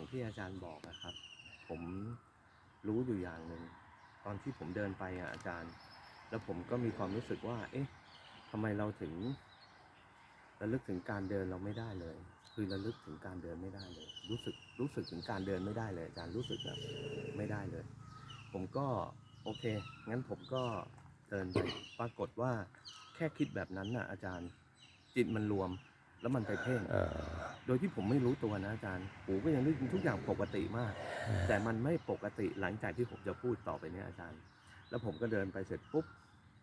อาการเหมือนอย่างที่อาจารย์บอกอะครับ ผมรู้อยู่อย่างหนึ่งตอนที่ผมเดินไปอะอาจารย์ แล้วผมก็มีความรู้สึกว่า เอ๊ะทำไมเราถึงระลึกถึงการเดินเราไม่ได้เลย คือระลึกถึงการเดินไม่ได้เลย รู้สึกรู้สึกถึงการเดินไม่ได้เลยอาจารย์รู้สึกแบบไม่ได้เลย ผมก็โอเค งั้นผมก็เดินไปปรากฏว่าแค่คิดแบบนั้นน่ะอาจารย์จิตมันรวม แล้วมันไปเพ่ง เอ่อโดยที่ผมไม่รู้ตัวนะอาจารย์หูก็ยังได้ยินทุกอย่างปกติมากแต่มันไม่ปกติหลังจากที่ผมจะพูดต่อไปเนี้อาจารย์ แล้วผมก็เดินไปเสร็จปุ๊บ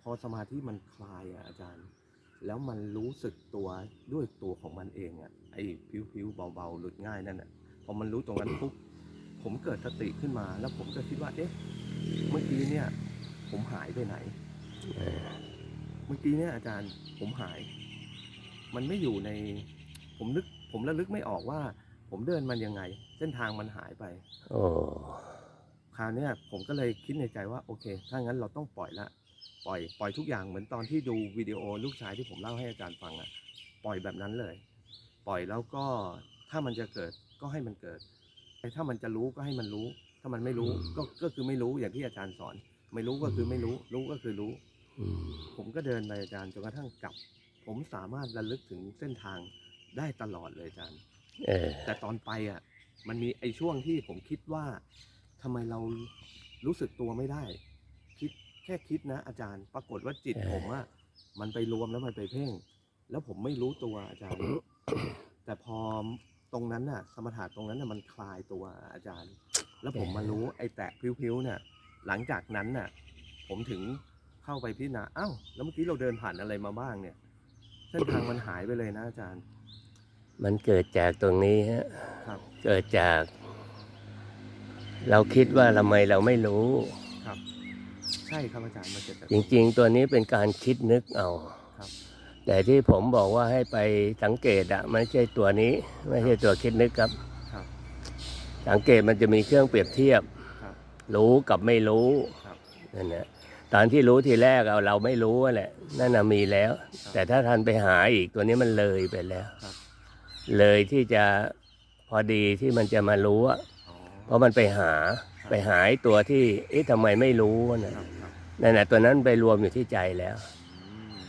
พอสมาธิมันคลายอะอาจารย์ แล้วมันรู้สึกตัวด้วยตัวของมันเองอะไอ้ผิวๆเบาๆหลุดง่ายนั่นอะพอมันรู้ตรงนั้นปุ๊บ ผมเกิดสติขึ้นมา แล้วผมก็คิดว่า เอ๊ะ เมื่อกี้เนี่ย ผมหายไปไหน เออเมื่อกี้เนี่ยอาจารย์ผมหาย มันไม่อยู่ใน ผมนึก ผมระลึกไม่ออกว่า ผมเดินมันยังไง เส้นทางมันหายไปโอ้คราวเนี้ยผมก็เลยคิดในใจว่าโอเค ถ้างั้นเราต้องปล่อยละ ปล่อยปล่อยทุกอย่างเหมือนตอนที่ดูวิดีโอลูกชายที่ผมเล่าให้อาจารย์ฟังอะปล่อยแบบนั้นเลย ปล่อยแล้วก็ถ้ามันจะเกิดก็ให้มันเกิดแต่ถ้ามันจะรู้ก็ให้มันรู้ ถ้ามันไม่รู้ก็ก็คือไม่รู้อย่างที่อาจารย์สอน ไม่รู้ก็คือไม่รู้ รู้ก็คือรู้อืมผมก็เดินไปอาจารย์จนกระทั่งกลับ ผมสามารถระลึกถึงเส้นทางได้ตลอดเลยอาจารย์เออแต่ตอนไปอะ มันมีไอ้ช่วงที่ผมคิดว่าทำไมเรารู้สึกตัวไม่ได้ คิดแค่คิดนะ อาจารย์ ปรากฏว่าจิตผมอะมันไปรวมแล้วมันไปเพ่ง แล้วผมไม่รู้ตัวอาจารย์ แต่พอตรงนั้นน่ะ สมถะตรงนั้นน่ะมันคลายตัวอาจารย์ แล้วผมมารู้ไอ้แตะพิ้วๆเนี่ยหลังจากนั้นน่ะ ผมถึงเข้าไปพิจารณาอ้าวแล้วเมื่อกี้เราเดินผ่านอะไรมาบ้างเนี่ย เส้นทางมันหายไปเลยนะอาจารย์ มันเกิดจากตรงนี้ฮะครับ เกิดจาก เราคิดว่าทำไมเราไม่รู้ ครับ ใช่ครับอาจารย์มันเกิดจาก จริงๆ ตัวนี้เป็นการคิดนึกเอาครับ แต่ที่ผมบอกว่าให้ไปสังเกตอะไม่ใช่ตัวนี้ ไม่ใช่ตัวคิดนึกครับ ครับ สังเกตมันจะมีเครื่องเปรียบเทียบ ครับ รู้กับไม่รู้ครับ นั่นนะ ตอนที่รู้ทีแรกเอาเราไม่รู้อะแหละนั่นน่ะมีแล้ว แต่ถ้าทันไปหาอีกตัวนี้มันเลยไปแล้ว ครับ เลยที่จะพอดีที่มันจะมารู้อะอ๋อเพราะมันไปหาครับไปหาไอ้ตัวที่เอ๊ะทำไมไม่รู้นะครับครับนั่นแหละตัวนั้นไปรวมอยู่ที่ใจแล้ว อืม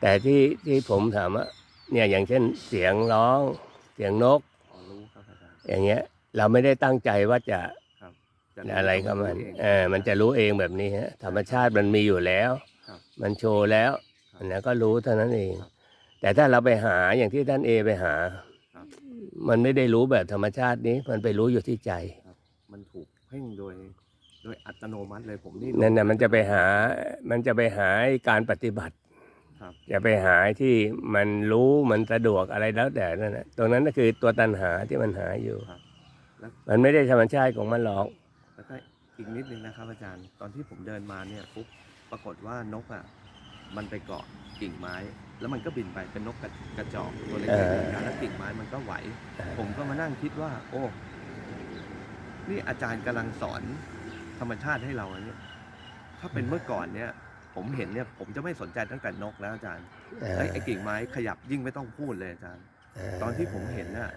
แต่ที่ที่ผมถามว่าเนี่ยอย่างเช่นเสียงร้อง เสียงนก อ๋อรู้ครับอาจารย์อย่างเงี้ย เราไม่ได้ตั้งใจว่าจะครับจ อะไรก็มันรู้งเออมันจะรู้เองแบบนี้ฮะธรรมชาติมันมีอยู่แล้วครับมันโชว์แล้วครับอันนั้นก็รู้เท่านั้นเองครับแต่ถ้าเราไปหาอย่างที่ท่านเอไปหาครับมันไม่ได้รู้แบบธรรมชาตินี้ มันไปรู้อยู่ที่ใจครับมันถูกเพ่งโดยโดยอัตโนมัติเลยผมนี่นั่นน่ะมันจะไปหา มันจะไปหาการปฏิบัติครับจะไปหาที่มันรู้มันสะดวกอะไรแล้วแต่นั่นนะตรงนั้นก็คือตัวตัณหาที่มันหาอยู่ครับแล้วมันไม่ได้ธรรมชาติของมันหรอก แล้วก็อีกนิดนึงนะครับอาจารย์ ตอนที่ผมเดินมาเนี่ยปุ๊บปรากฏว่านกอะมันไปเกาะกิ่งไม้ แล้วมันก็บินไปเป็นนกกระกระจอกตัวเล็กเออๆเหมือนกันแล้วกิ่งไม้มันก็ไหว ผมก็มานั่งคิดว่า โอ้นี่อาจารย์กำลังสอนธรรมชาติให้เราอันเนี้ยถ้าเป็นเมื่อก่อนเนี่ย ผมเห็นเนี่ยผมจะไม่สนใจตั้งแต่นกแล้วอาจารย์เออไอ้ไอ้กิ่งไม้ขยับยิ่งไม่ต้องพูดเลยอาจารย์เตอนที่ผมเห็นน่ะ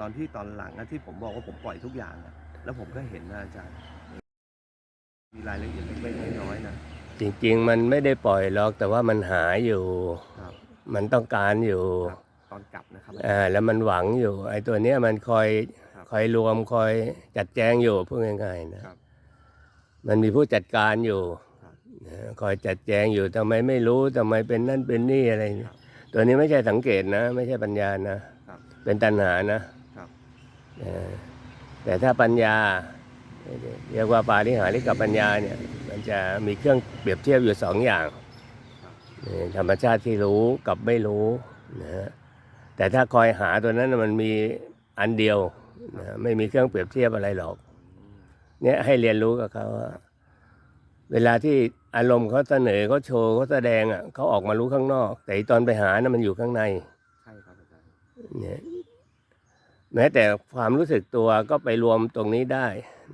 ตอนที่ตอนหลังอะที่ผมบอกว่าผมปล่อยทุกอย่างอะ แล้วผมก็เห็นนะอาจารย์ มีรายละเอียดเล็กๆน้อยๆนะ จริงๆ มันไม่ได้ปล่อยหรอก แต่ว่ามันหาอยู่ ครับ มันต้องการอยู่ครับ ตอนกลับนะครับ อ่าแล้วมันหวังอยู่ ไอ้ตัวเนี้ยมันคอยครับคอยรวมคอยจัดแจงอยู่พูดง่ายๆนะครับมันมีผู้จัดการอยู่ครับ นะคอยจัดแจงอยู่ทำไมไม่รู้ทำไมเป็นนั่นเป็นนี่อะไรคเนี่รัยบตัวนี้ไม่ใช่สังเกตนะ ไม่ใช่ปัญญานะ ครับ เป็นตัณหานะครับ เออ แต่ถ้าปัญญาเรียกว่าปาริหาริกับปัญญาเนี่ยมันจะมีเครื่องเปรียบเทียบอยู่สองอย่างครับนี่ธรรมชาติที่รู้กับไม่รู้นะฮะแต่ถ้าคอยหาตัวนั้นน่ะมันมีอันเดียวนะไม่มีเครื่องเปรียบเทียบอะไรหรอกอืมเนี่ยให้เรียนรู้กับเขาว่าเวลาที่อารมณ์เขาเสนอเขาโชว์เขาแสดงอะเขาออกมารู้ข้างนอก แต่อีตอนไปหานะมันอยู่ข้างในใช่ครับอาจารย์เนี่ย แม้แต่ความรู้สึกตัวก็ไปรวมตรงนี้ได้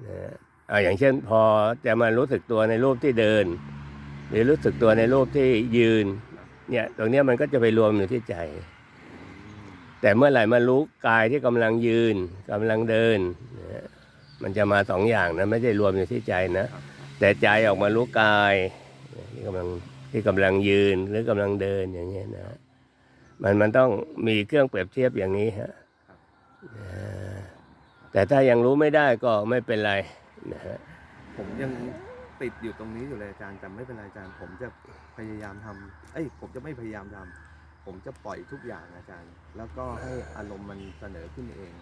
นะอาอย่างเช่นพอจะมารู้สึกตัวในรูปที่เดิน หรือรู้สึกตัวในรูปที่ยืนเนี่ยตรงนี้มันก็จะไปรวมอยู่ที่ใจ แต่เมื่อไหร่มารู้กายที่กำลังยืนกำลังเดินนะมันจะมาสองอย่างนะไม่ใช่รวมอยู่ที่ใจนะ แต่ใจออกมารู้กายที่กำลังที่กำลังยืนหรือกำลังเดินอย่างเงี้ยนะมันมันต้องมีเครื่องเปรียบเทียบอย่างนี้ฮะ แต่ถ้ายังรู้ไม่ได้ก็ไม่เป็นไรนะฮะผมยังติดอยู่ตรงนี้อยู่เลยอาจารย์แต่ไม่เป็นไรอาจารย์ ผมจะพยายามทำเอ้ย ผมจะไม่พยายามทำผมจะปล่อยทุกอย่างอาจารย์ แล้วก็ให้อารมณ์มันเสนอขึ้นเอง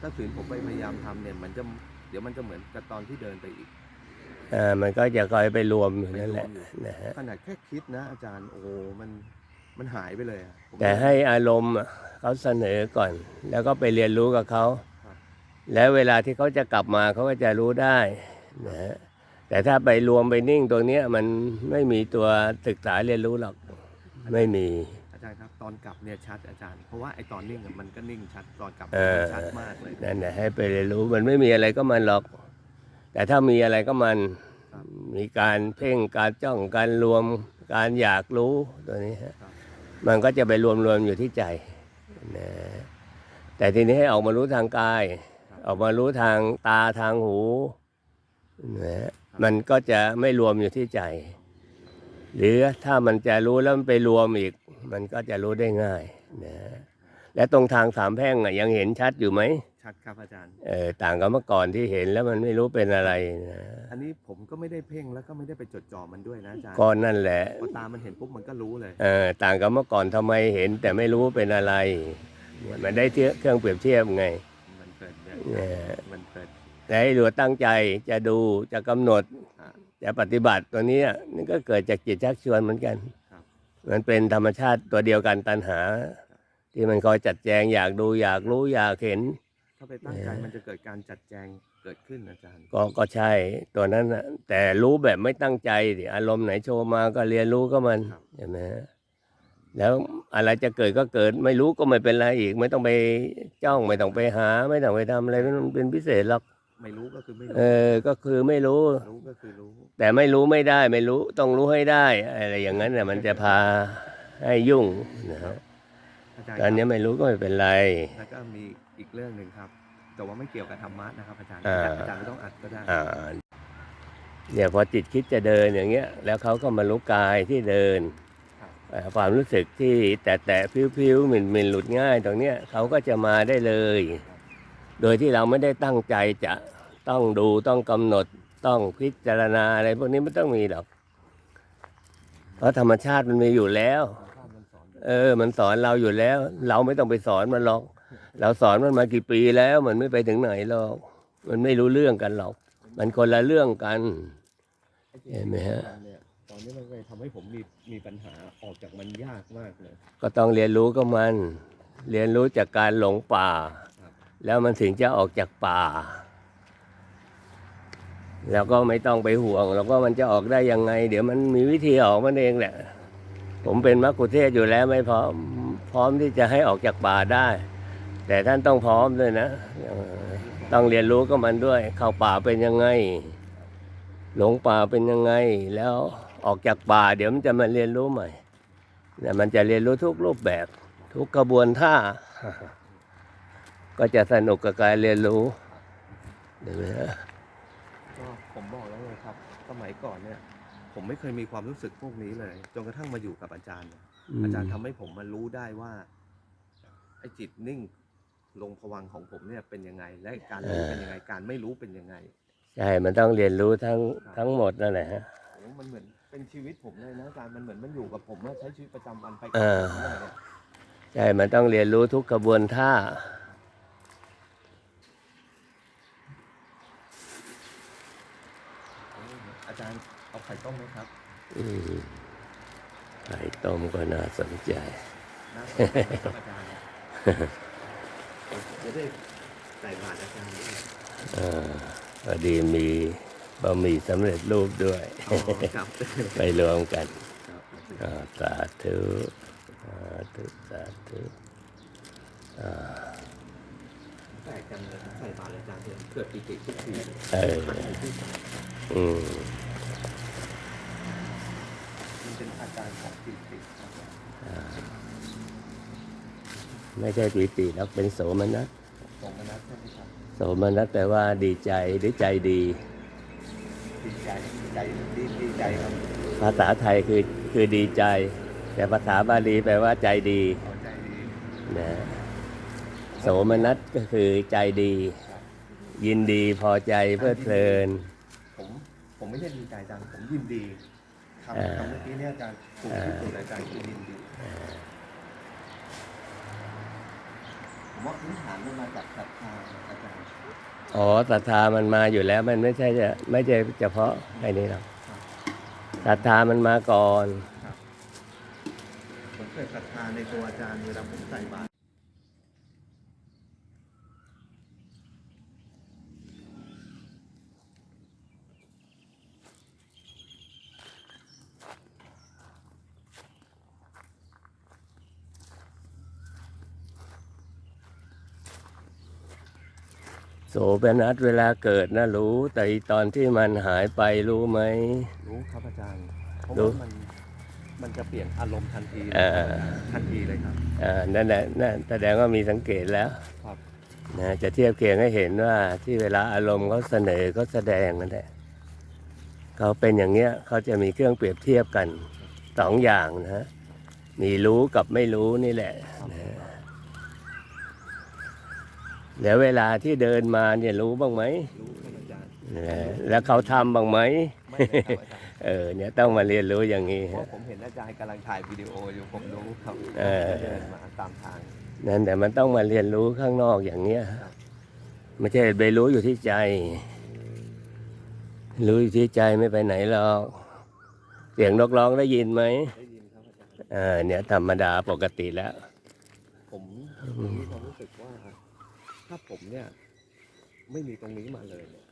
ถ้าฝืนผมไปพยายามทำเนี่ย มันจะเดี๋ยวมันจะเหมือนกับตอนที่เดินไปอีกอ่ามันก็จะคอยไปรวมอยู่นั่นแหละไปรวมอยู่นะฮะขนาดแค่คิดนะอาจารย์โอ้โหมัน มันหายไปเลยอะผม แต่ให้อารมณ์อะเขาเสนอก่อน แล้วก็ไปเรียนรู้กับเขา ครับ แล้วเวลาที่เขาจะกลับมาเขาก็จะรู้ได้นะฮะแต่ถ้าไปรวมไปนิ่งตรงเนี้ยมันไม่มีตัวศึกษาเรียนรู้หรอก ไม่มี อาจารย์ครับตอนกลับเนี่ยชัดอาจารย์ เพราะว่าไอ้ตอนนิ่งอะมันก็นิ่งชัดตอนกลับเออมันชัดมากเลย นั่นแหละให้ไปเรียนรู้มันไม่มีอะไรก็มันหรอก แต่ถ้ามีอะไรก็มัน ครับ มีการเพ่งการจ้องการรวม การอยากรู้ตัวนี้ฮะครับ มันก็จะไปรวมรวมอยู่ที่ใจนะแต่ทีนี้ให้ออกมารู้ทางกาย ออกมารู้ทางตาทางหูนะฮะมันก็จะไม่รวมอยู่ที่ใจ หรือถ้ามันจะรู้แล้วมันไปรวมอีก มันก็จะรู้ได้ง่ายนะ และตรงทางสามแพร่งอะยังเห็นชัดอยู่ไหมชัดครับอาจารย์ เออต่างกับเมื่อก่อนที่เห็นแล้วมันไม่รู้เป็นอะไรนะอันนี้ผมก็ไม่ได้เพ่งแล้วก็ไม่ได้ไปจดจ่อมันด้วยนะอาจารย์ก็นั่นแหละพอตามันเห็นปุ๊บมันก็รู้เลยเออต่างกับเมื่อก่อนทำไมเห็นแต่ไม่รู้เป็นอะไรเนี่ยมันได้เทียบเครื่องเปรียบเทียบไง มันเกิดเนี่ยเนี่ยมันเกิด แต่ให้ดูตั้งใจจะดูจะกำหนด อ่าจะปฏิบัติตัวเนี้ยนี่ก็เกิดจากจิตชักชวนเหมือนกัน ครับ มันเป็นธรรมชาติตัวเดียวกันตัณหา ที่มันคอยจัดแจงอยากดูอยากรู้อยากเห็น ถ้าไปตั้งใจเออมันจะเกิดการจัดแจงเกิดขึ้นอาจารย์ ก็ก็ใช่ตัวนั้นนะแต่รู้แบบไม่ตั้งใจดิอารมณ์ไหนโชว์มาก็เรียนรู้ก็มันครับ ใช่ไหมฮะแล้วอะไรจะเกิดก็เกิดไม่รู้ก็ไม่เป็นไรอีก ไม่ต้องไปจ้องไม่ต้องไปหา ไม่ต้องไปทำอะไรมันเป็นพิเศษหรอกไม่รู้ก็คือไม่เอรู้อก็คือไม่รู้ รู้ก็คือรู้ แต่ไม่รู้ไม่ได้ไม่รู้ต้องรู้ให้ได้ อะไรอย่างนั้นน่ะมันจะพาให้ยุ่งนะฮะอาจารย์ตอนนี้ครับไม่รู้ก็ไม่เป็นไร แล้วก็มีอีกเรื่องหนึ่งครับ แต่ว่าไม่เกี่ยวกับธรรมะนะครับอาจารย์อ่าอาจารย์ไม่ต้องอัดก็ได้อ่าเนี่ยพอจิตคิดจะเดินอย่างเงี้ย แล้วเขาก็มารู้กายที่เดินครับเอ่อความรู้สึกที่แตะแตะๆพิ้วๆหมิ่นหมิ่นๆหลุดง่ายตรงเนี้ยเขาก็จะมาได้เลย โดยที่เราไม่ได้ตั้งใจจะต้องดูต้องกำหนดต้องพิจารณาอะไรพวกนี้ไม่ต้องมีหรอก เพราะธรรมชาติมันมีอยู่แล้วภาพมันสอน เออ มันสอนเราอยู่แล้ว เราไม่ต้องไปสอนมันหรอก เราสอนมันมากี่ปีแล้ว มันไม่ไปถึงไหนหรอก มันไม่รู้เรื่องกันหรอก มันคนละเรื่องกันไอ้ที่เห็นไหมฮะเนี่ยตอนนี้มันเลยทำให้ผมมีมีปัญหาออกจากมันยากมากเลยก็ต้องเรียนรู้กับมัน เรียนรู้จากการหลงป่าครับแล้วมันถึงจะออกจากป่า แล้วก็ไม่ต้องไปห่วง แล้วก็มันจะออกได้ยังไง เดี๋ยวมันมีวิธีออกมันเองแหละ ผมเป็นมักคุเทศอยู่แล้วไม่พร้อมพร้อมที่จะให้ออกจากป่าได้ แต่ท่านต้องพร้อมด้วยนะต้องเรียนรู้กับมันด้วย เข้าป่าเป็นยังไง หลงป่าเป็นยังไง แล้วออกจากป่า เดี๋ยวมันจะมาเรียนรู้ใหม่เนี่ยมันจะเรียนรู้ทุกรูปแบบ ทุกกระบวนท่า ก็จะสนุกกับการเรียนรู้เห็นไหมฮะก็ผมบอกแล้วเลยครับ สมัยก่อนเนี่ย ผมไม่เคยมีความรู้สึกพวกนี้เลย จนกระทั่งมาอยู่กับอาจารย์เนี่ยอาจารย์ทำให้ผมมารู้ได้ว่าไอ้จิตนิ่งลงผวังค์ของผมเนี่ยเป็นยังไง และการรู้เป็นยังไงการไม่รู้เป็นยังไง ใช่ มันต้องเรียนรู้ทั้งทั้งหมดนั่นแหละฮะ โอ้มันเหมือนเป็นชีวิตผมเลยนะอาจารย์มันเหมือนมันอยู่กับผมอะใช้ชีวิตประจำวันไปเออกับผมเลยเนี่ยใช่ มันต้องเรียนรู้ทุกกระบวนท่าอาจารย์เอาไข่ต้มไหมครับ อืมไข่ต้มก็น่าสนใจ น่าสนใจครับอาจารย์จะได้ใส่บาตรอาจารย์ด้วยอ่าพอดีมีบะหมี่สำเร็จรูปด้วย อ๋อครับไปรวมกันครับอ่าสาธุสาธุสาธุอ่าแปลกจังเลยใส่บาตรอาจารย์เนี่ยเกิดปิติทุกทีเอออืมมัน เป็นอาจการของปิติครับอ่าไม่ใช่ปีติแล้วเป็นโสมนัสตรงกันนะใช่ไหมครับโสมนัสแปลว่าดีใจหรือใจดี ดีใจใจดีดีใจครับภาษาไทยคือคือดีใจ แต่ภาษาบาลีแปลว่าใจดีเอาใจดีนะโสมนัสก็คือใจดีครับยินดีพอใจเพลิดเพลิน ผมผมไม่ใช่ดีใจจังผมยินดีคำอ่าคำเมื่อกี้เนี่ยอาจารย์ถูกที่สุดเลยอาจารย์คือยินดีผมว่าพื้นฐานมันมาจากศรัทธาอาจารย์อ๋อศรัทธามันมาอยู่แล้ว มันไม่ใช่จะไม่ใช่เฉพาะไอ้นี้หรอกครับศรัทธามันมาก่อนครับผมเกิดศรัทธาในตัวอาจารย์เวลาผมใส่บาตร โสเปนัสเวลาเกิดนะรู้ แต่อีตอนที่มันหายไปรู้ไหม รู้ครับอาจารย์เพราะรู้ ว่ามันมันจะเปลี่ยนอารมณ์ทันทีเลยเออครับอาจารย์ทันทีเลยครับ อ่านั่นแหละนั่นแสดงว่ามีสังเกตแล้วครับ นะจะเทียบเคียงให้เห็นว่าที่เวลาอารมณ์เขาเสนอเขาแสดงนั่นแหละเขาเป็นอย่างเงี้ยเขาจะมีเครื่องเปรียบเทียบกันสองอย่างนะฮะมีรู้กับไม่รู้นี่แหละนะ แล้วเวลาที่เดินมาเนี่ยรู้บ้างไหมรู้ครับอาจารย์นะแล้วเขาทำบ้างไหมไม่เลยครับอาจารย์เออเนี่ยต้องมาเรียนรู้อย่างนี้เพราะฮะผมเห็นอาจารย์กำลังถ่ายวิดีโออยู่ผมรู้ครับเออ เดินมาตามทาง นั่นแต่มันต้องมาเรียนรู้ข้างนอกอย่างเนี้ยครับ ไม่ใช่ไปรู้อยู่ที่ใจ รู้อยู่ที่ใจไม่ไปไหนหรอกเสียงนกร้องได้ยินไหมได้ยินครับอาจารย์ เออเนี่ยธรรมดาปกติแล้ว ผมมีความรู้สึกว่า ถ้าผมเนี่ย ไม่มีตรงนี้มาเลยเนี่ย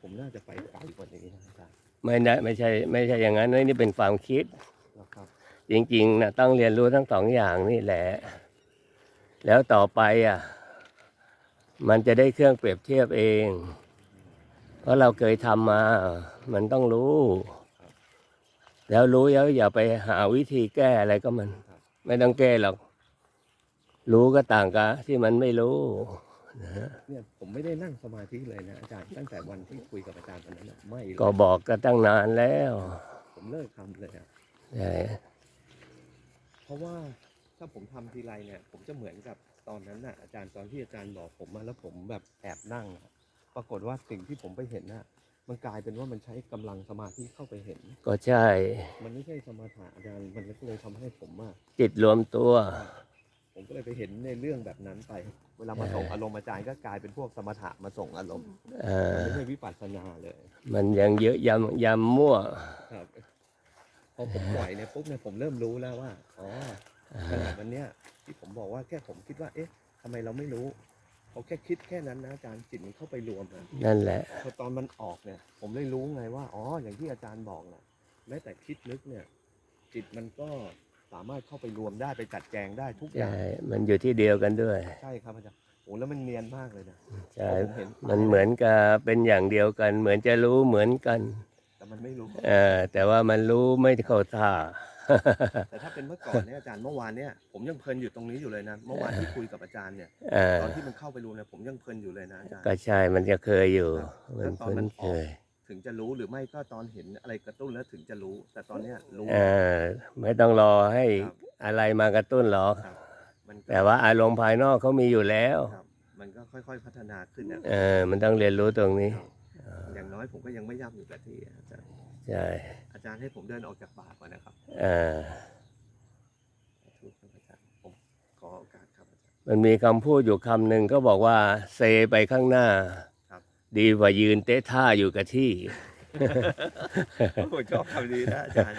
ผมน่าจะไปไกลกว่านี้นะอาจารย์ไม่ได้ไม่ใช่ไม่ใช่อย่างนั้นนี่เป็นความคิด นะครับ จริงๆนะต้องเรียนรู้ทั้งสองอย่างนี่แหละ แล้วต่อไปอะ มันจะได้เครื่องเปรียบเทียบเอง เพราะเราเคยทำมา มันต้องรู้ แล้วรู้แล้วอย่าไปหาวิธีแก้อะไรก็มัน ไม่ต้องแก้หรอก รู้ก็ต่างกับที่มันไม่รู้ นะฮะเนี่ยผมไม่ได้นั่งสมาธิเลยนะอาจารย์ตั้งแต่วันที่คุยกับอาจารย์วันนั้นน่ะไม่เลยก็บอกก็ตั้งนานแล้วผมเลิกทำเลยอะใช่เพราะว่าถ้าผมทำทีไรเนี่ย ผมจะเหมือนกับตอนนั้นน่ะอาจารย์ตอนที่อาจารย์บอกผมมาแล้วผมแบบแอบนั่งอะปรากฏว่าสิ่งที่ผมไปเห็นน่ะมันกลายเป็นว่ามันใช้กำลังสมาธิเข้าไปเห็น ก็ใช่ มันไม่ใช่สมถะอาจารย์มันก็เลยทำให้ผมอะจิตรวมตัว ผมก็เลยไปเห็นในเรื่องแบบนั้นไป เวลามาส่งอารมณ์อาจารย์ก็กลายเป็นพวกสมถะมาส่งอารมณ์เอมันอไม่ใช่วิปัสสนาเลย มันยังเยอะยำยำมั่วครับพอผมปล่อยเนี่ยปุ๊บเนี่ยผมเริ่มรู้แล้วว่าอ๋อขนาดวันเนี้ยที่ผมบอกว่าแค่ผมคิดว่า เอ๊ะทำไมเราไม่รู้เขาแค่คิดแค่นั้นนะอาจารย์จิตมันเข้าไปรวมนะนั่นแหละพอตอนมันออกเนี่ย ผมเลยรู้ไงว่าอ๋ออย่างที่อาจารย์บอกนะแม้แต่คิดนึกเนี่ย จิตมันก็ สามารถเข้าไปรวมได้ไปจัดแจงได้ทุกอย่าใช่งมันอยู่ที่เดียวกันด้วย ใช่ครับอาจารย์โอ้แล้วมันเนียนมากเลยนะใช่ ผมเห็นมันเหมือนกับเป็นอย่างเดียวกัน เหมือนจะรู้เหมือนกัน แต่มันไม่รู้ เออแต่ว่ามันรู้ไม่เข้าท่า แต่ถ้าเป็นเมื่อก่อนเนี่ยอาจารย์เมื่อวานเนี่ยผมยังเพลินอยู่ตรงนี้อยู่เลยนะ เมื่อวานที่คุยกับอาจารย์เนี่ย เออตอนที่มันเข้าไปรวมเนี่ยผมยังเพลินอยู่เลยนะอาจารย์ ก็ใช่ มันจะเคยอยู่แล้มันวตอนคุ้มันนอเคอกย ถึงจะรู้หรือไม่ก็ตอนเห็นอะไรกระตุ้นแล้วถึงจะรู้ แต่ตอนเนี้ยรู้ เออไม่ต้องรอให้ครับ อะไรมากระตุ้นหรอก ครับมันก็แต่ว่าอารมณ์ภายนอกเขามีอยู่แล้ว ครับมันก็ค่อยๆพัฒนาขึ้นนะเออ มันต้องเรียนรู้ตรงนี้ครับอย่างน้อยผมก็ยังไม่ย่ำอยู่กับที่อาจารย์ใช่อาจารย์ให้ผมเดินออกจากบาทก่อนนะครับเออถูกครับอาจารย์ผมขอโอกาสครับอาจารย์มันมีคำพูดอยู่คำหนึ่งก็บอกว่า เซไปข้างหน้าครับ ดีกว่ายืนเตะท่าอยู่กับที่ ผมชอบคำนี้นะอาจารย์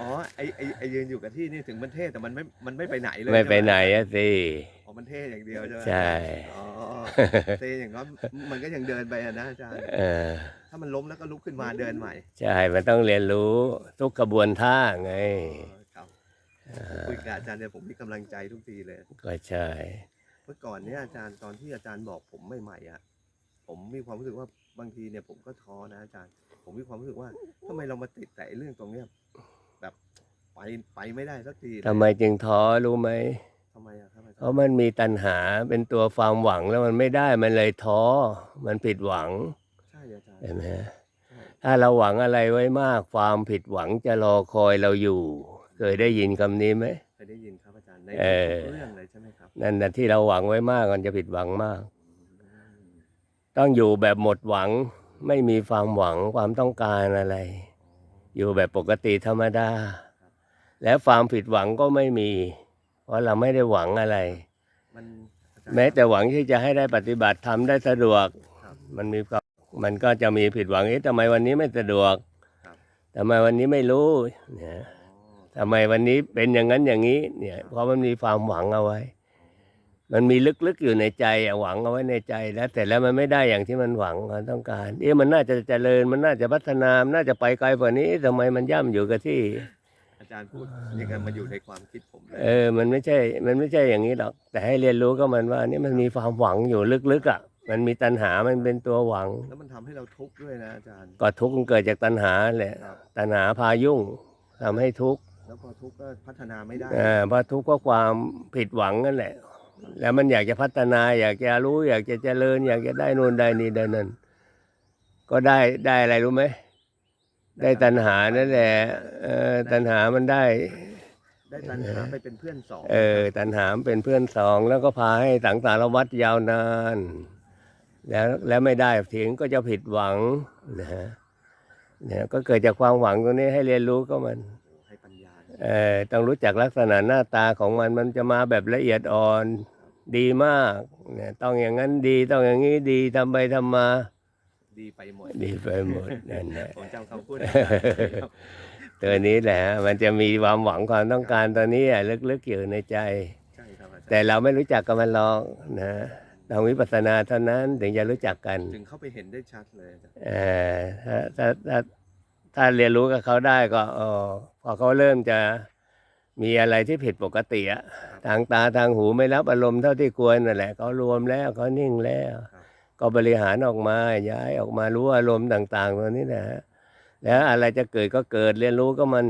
อ๋อไอไอไอยืนอยู่กับที่นี่ถึงมันเท่แต่มันไม่ มันไม่ไปไหนเลยไม่ไปใช่ไหนอะสิ อ๋อมันเท่อย่างเดียวใช่ไหมใช่ อ๋อเท่อย่างน้อยมันก็ยังเดินไปอะนะอาจารย์ เออ ถ้ามันล้มแล้วก็ลุกขึ้นมาเดินใหม่ใช่ มันต้องเรียนรู้ทุกกระบวนท่าไงครับคุยกับอาจารย์เนี่ยผมมีกำลังใจทุกทีเลย ก็ใช่ เมื่อก่อนเนี่ยอาจารย์ตอนที่อาจารย์บอกผมใหม่ๆอะ ผมมีความรู้สึกว่าบางทีเนี่ยผมก็ท้อนะอาจารย์ ผมมีความรู้สึกว่าทำไมเรามาติดแต่ไอ้เรื่องตรงเนี้ยแบบไปไปไม่ได้สักทีเลยทำไมจึงท้อรู้ไหมทำไมอะครับอาเพจารราะย์มันมีตัณหาเป็นตัวความหวังแล้วมันไม่ได้มันเลยท้อมันผิดหวังใช่อาจารย์เห็นไหมใช่ถ้าเราหวังอะไรไว้มากความผิดหวังจะรอคอยเราอยู่ เคยได้ยินคำนี้ไหมเคยได้ยินครับอาจารย์ในเออทุกเรื่องเลยใช่ไหมครับนั่นนะที่เราหวังไว้มากมันจะผิดหวังมากอืม ต้องอยู่แบบหมดหวัง ไม่มีความหวังความต้องการอะไร อยู่แบบปกติธรรมดา แล้วความผิดหวังก็ไม่มี เพราะเราไม่ได้หวังอะไรมแม้แต่หวังที่จะให้ได้ปฏิบัติทำได้สะดวก มันมีความมันก็จะมีผิดหวังเอ๊ะทำไมวันนี้ไม่สะดวกทำไมวันนี้ไม่รู้เนี่ยทำไมวันนี้เป็นอย่างนั้นอย่างนี้ เนี่ยเพราะมันมีความหวังเอาไว้ มันมีลึกๆอยู่ในใจอะหวังเอาไว้ในใจแล้วแต่แล้วมันไม่ได้อย่างที่มันหวังมันต้องการ เอ๊ะมันน่าจะเจริญ มันน่าจะพัฒนามันน่าจะไปไกลกว่านี้ทำไมมันย่ำอยู่กับที่ อาจารย์พูดอย่างนั้นมาอยู่ในความคิดผมเลยเออ มันไม่ใช่ มันไม่ใช่อย่างนี้หรอก แต่ให้เรียนรู้ก็มันว่านี่มันมีความหวังอยู่ลึกๆอะมันมีตัณหา มันเป็นตัวหวัง แล้วมันทำให้เราทุกข์ด้วยนะอาจารย์ ก็ทุกข์มันเกิดจากตัณหาแหละครับตัณหาพายุ่งทำให้ทุกข์ แล้วพอทุกข์ก็พัฒนาไม่ได้เออเพราะทุกข์ก็ความผิดหวังนั่นแหละ แล้วมันอยากจะพัฒนา อยากจะรู้อยากจะเจริญ อยากจะได้นู่นได้นี่ได้นั่นก็ได้ได้อะไรรู้ไหมได้ตัณหานั่นแหละเออตัณหามันได้ ได้ตัณหาไปเป็นเพื่อนสองเออ ตัณหาเป็นเพื่อนสอง แล้วก็พาให้สังสารวัฏยาวนาน แล้วแล้วไม่ได้ถึงก็จะผิดหวังนะฮะเนี่ยก็เกิดจากความหวังตรงนี้ให้เรียนรู้ก็มันให้ปัญญาเออต้องรู้จักลักษณะหน้าตาของมันมันจะมาแบบละเอียดอ่อน ดีมากเนี่ยต้องอย่างนั้นดีต้องอย่างนี้ดีทำไปทำมา ดีไปหมดดีไปหมดนั่นแหละผมจำคำพูดอาจารย์ครับตัวนี้แหละมันจะมีความหวังความต้องการตัวนี้อะลึกๆอยู่ในใจ ใช่ครับอาจารย์แต่เราไม่รู้จักกับมันหรอกนะต้องวิปัสสนาเท่านั้นถึงจะรู้จักกันถึงเข้าไปเห็นได้ชัดเลยอาจารย์เออถ้าถ้าถ้าถ้าเรียนรู้กับเขาได้ก็อ๋อพอเขาเริ่มจะ มีอะไรที่ผิดปกติอะทางตาทางหูไม่รับอารมณ์เท่าที่ควรนั่นแหละเขารวมแล้วเขานิ่งแล้วครับก็บริหารออกมาย้ายออกมารู้อารมณ์ต่าง ๆ ตัวนี้นะฮะแล้วอะไรจะเกิดก็เกิดเรียนรู้ก็มัน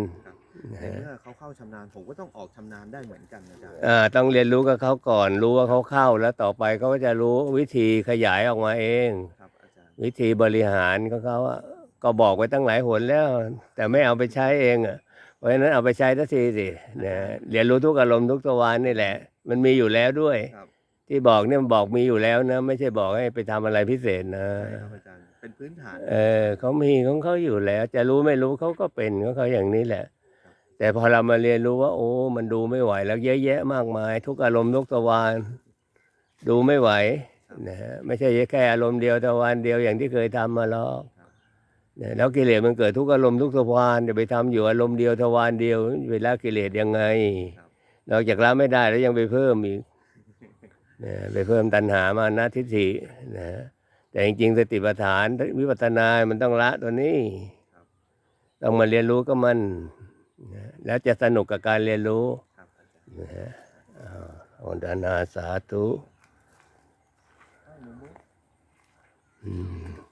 ในเมื่อเขาเข้าชำนาญผมก็ต้องออกชำนาญได้เหมือนกันอาจารย์อ่าต้องเรียนรู้กับเขาก่อนรู้ว่าเขาเข้าแล้วต่อไปเขาก็จะรู้วิธีขยายออกมาเองครับอาจารย์วิธีบริหารของเขาอะก็บอกไว้ตั้งหลายหนแล้ว แต่ไม่เอาไปใช้เองอะ เพราะฉะนั้นเอาไปใช้สักทีสินะเรียนรู้ทุกอารมณ์ทุกตะวันนี่แหละ มันมีอยู่แล้วด้วย ครับที่บอกเนี่ยมันบอกมีอยู่แล้วนะ ไม่ใช่บอกให้ไปทำอะไรพิเศษนะ ใช่ครับอาจารย์เป็นพื้นฐานเออเขามีของเขาอยู่แล้ว จะรู้ไม่รู้เขาก็เป็นของเขาอย่างนี้แหละ แต่พอเรามาเรียนรู้ว่า โอ้ มันดูไม่ไหวแล้วเยอะแยะมากมาย ทุกอารมณ์ทุกตะวันดูไม่ไหวนะฮะไม่ใช่แค่อารมณ์เดียวตะวันเดียวอย่างที่เคยทำมาหรอกเนี่ยแล้วกิเลสมันเกิดทุกอารมณ์ทุกทวารจะไปทำอยู่อารมณ์เดียวทวารเดียวเวลากิเลสยังไงครับนอกจากละไม่ได้แล้วยังไปเพิ่มอีกเนี่ยไปเพิ่มตัณหามานะทิฏฐินะแต่จริงๆสติปัฏฐานวิปัสสนามันต้องละตัวนี้ต้องมาเรียนรู้ก็มันนะแล้วจะสนุกกับการเรียนรู้ครับอาจารย์นะฮะอ่าอนุโมทนาสาธุอืม